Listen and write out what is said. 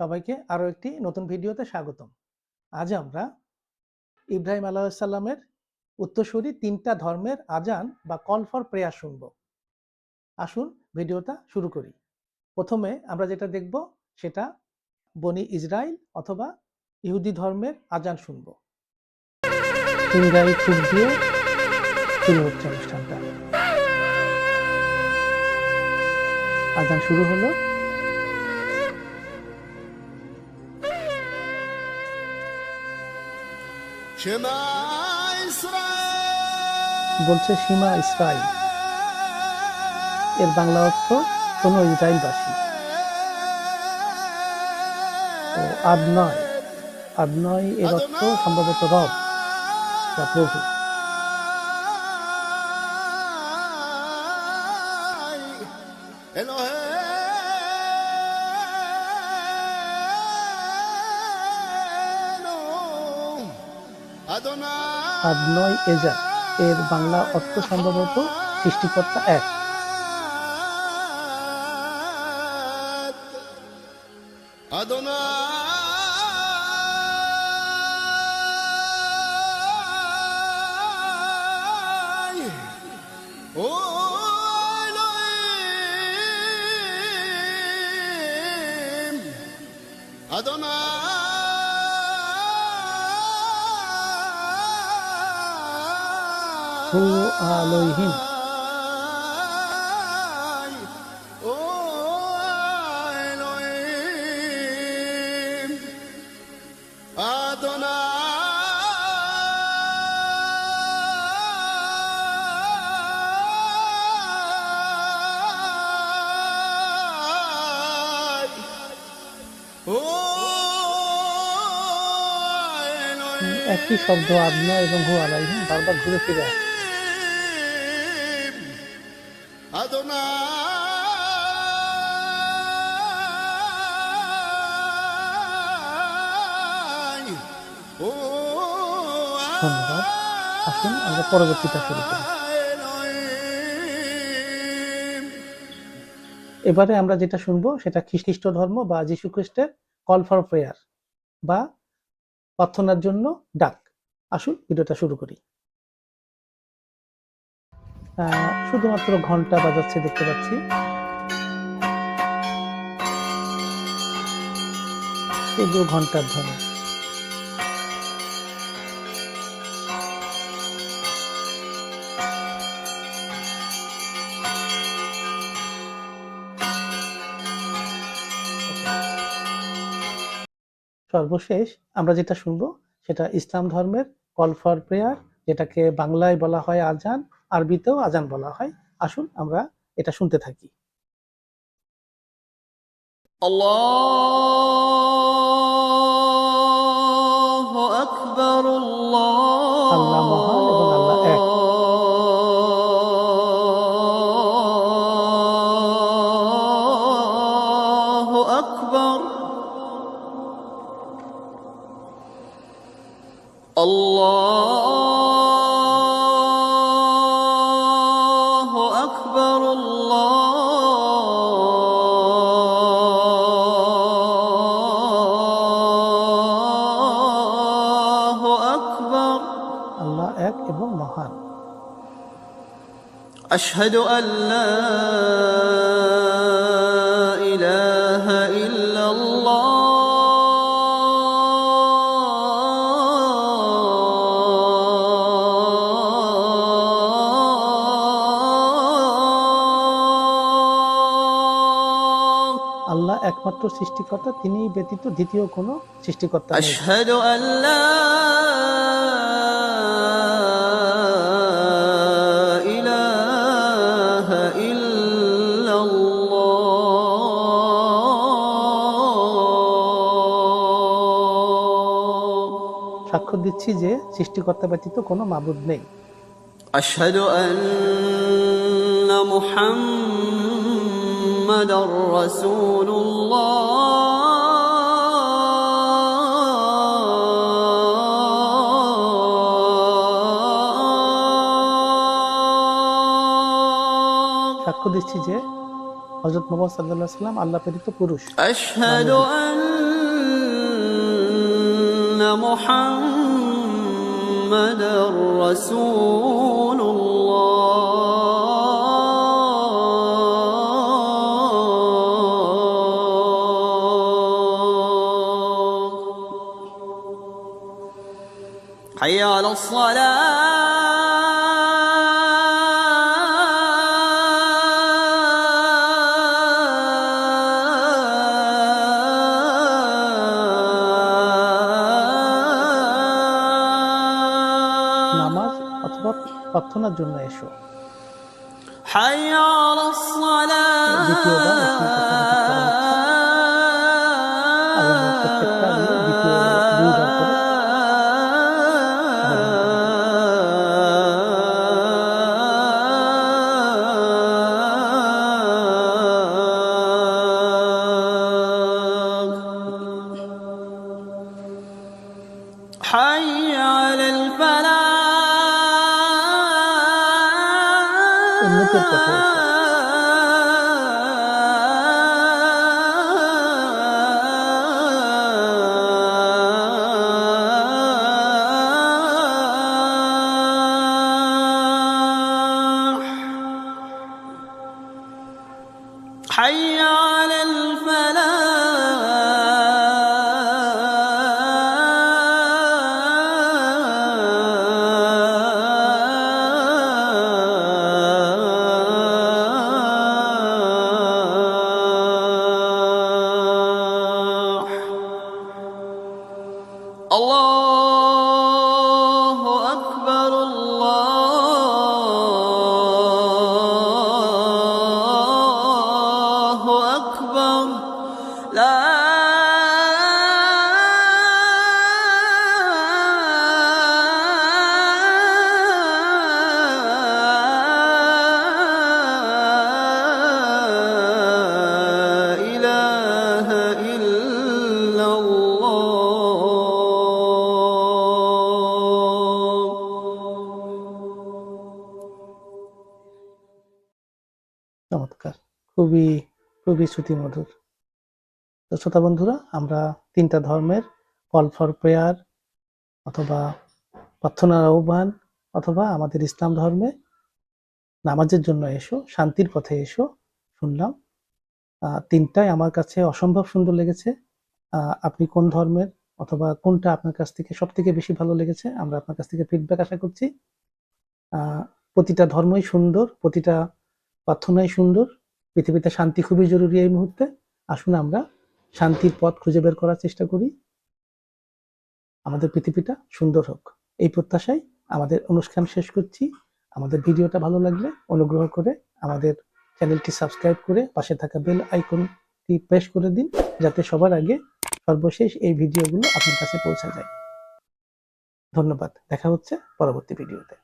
সবাইকে আরও একটি নতুন ভিডিওতে স্বাগতম। আজ আমরা ইব্রাহিম আলাহিসাল্লামের উত্তরসূরি তিনটা ধর্মের আজান বা কল ফর প্রেয়ার শুনব। আসুন ভিডিওটা শুরু করি। প্রথমে আমরা যেটা দেখব সেটা বনি ইসরায়েল অথবা ইহুদি ধর্মের আজান শুনব। শুরু হচ্ছে অনুষ্ঠানটা। আজান শুরু হলো বলছে সীমা ইসরায়েল এর বাংলা অর্থ কোন ইসরায়েলবাসী তো আদ নয় নয় এর অর্থ সম্ভবত রব বা প্রভু। আদ নয় এজা এর বাংলা অর্থ সম্ভবত সৃষ্টিকর্তা এক। Adonai, হু. আলোহিম একই শব্দ আদনা এবং হু আলাইহিম বারবার ঘুরে ফিরে আসে Adonai. ধন্যবাদ। আসুন আমরা পরবর্তীটা শুরু করি। এবারে আমরা যেটা শুনব সেটা খ্রিস্ট ধর্ম বা যীশু খ্রিস্টের কল ফর প্রেয়ার বা প্রার্থনার জন্য ডাক। আসুন ভিডিওটা শুরু করি। শুধুমাত্র ঘণ্টা বাজাচ্ছে দেখতে পাচ্ছি। শুধু ঘণ্টার ধ্বনি। সর্বশেষ আমরা যেটা শুনব, সেটা ইসলাম ধর্মের কল ফর প্রেয়ার যেটাকে বাংলায় বলা হয় আজান আরবিতেও আজান বলা হয়। আসুন আমরা এটা শুনতে থাকি। আল্লাহ আকবর আল্লাহ الله أكبر. الله أكبر الله أشهد أن لا আল্লাহ একমাত্র সৃষ্টিকর্তা তিনি ব্যতীত দ্বিতীয় কোনো সৃষ্টিকর্তা ইলাহা সাক্ষ্য দিচ্ছি যে সৃষ্টিকর্তা ব্যতীত কোনো মাবুদ নেই। আশহাদু আন্না মুহাম্মাদ محمد رسول الله সাক্ষ্য দিচ্ছি যে হজরত মোহাম্মদ সাল্লাহ সাল্লাম আল্লাহ প্রেরিত পুরুষ أشهد أن محمدا رسول حي على নামাজ অথবা প্রার্থনার জন্য এসো حي على দ্বিতীয়বার حي على الفلاح. حي চমৎকার। খুবই খুবই শ্রুতিমধুর। তো শ্রোতা বন্ধুরা, আমরা তিনটা ধর্মের কল ফর প্রেয়ার অথবা প্রার্থনার আহ্বান অথবা আমাদের ইসলাম ধর্মে নামাজের জন্য এসো, শান্তির পথে এসো শুনলাম। তিনটাই আমার কাছে অসম্ভব সুন্দর লেগেছে। আপনি কোন ধর্মের অথবা কোনটা আপনার কাছ থেকে সব থেকে বেশি ভালো লেগেছে, আমরা আপনার কাছ থেকে ফিডব্যাক আশা করছি। প্রতিটা ধর্মই সুন্দর, প্রতিটা প্রার্থনাই সুন্দর, পৃথিবীতে শান্তি খুবই জরুরি এই মুহূর্তে। আসুন আমরা শান্তির পথ খুঁজে বের করার চেষ্টা করি। আমাদের পৃথিবীটা সুন্দর হোক। এই প্রত্যাশায় আমাদের অনুষ্ঠান শেষ করছি। আমাদের ভিডিওটা ভালো লাগলে অনুগ্রহ করে আমাদের চ্যানেলটি সাবস্ক্রাইব করে পাশে থাকা বেল আইকনটি প্রেস করে দিন, যাতে সবার আগে সর্বশেষ এই ভিডিওগুলো আপনার কাছে পৌঁছে যায়। ধন্যবাদ। দেখা হচ্ছে পরবর্তী ভিডিওতে।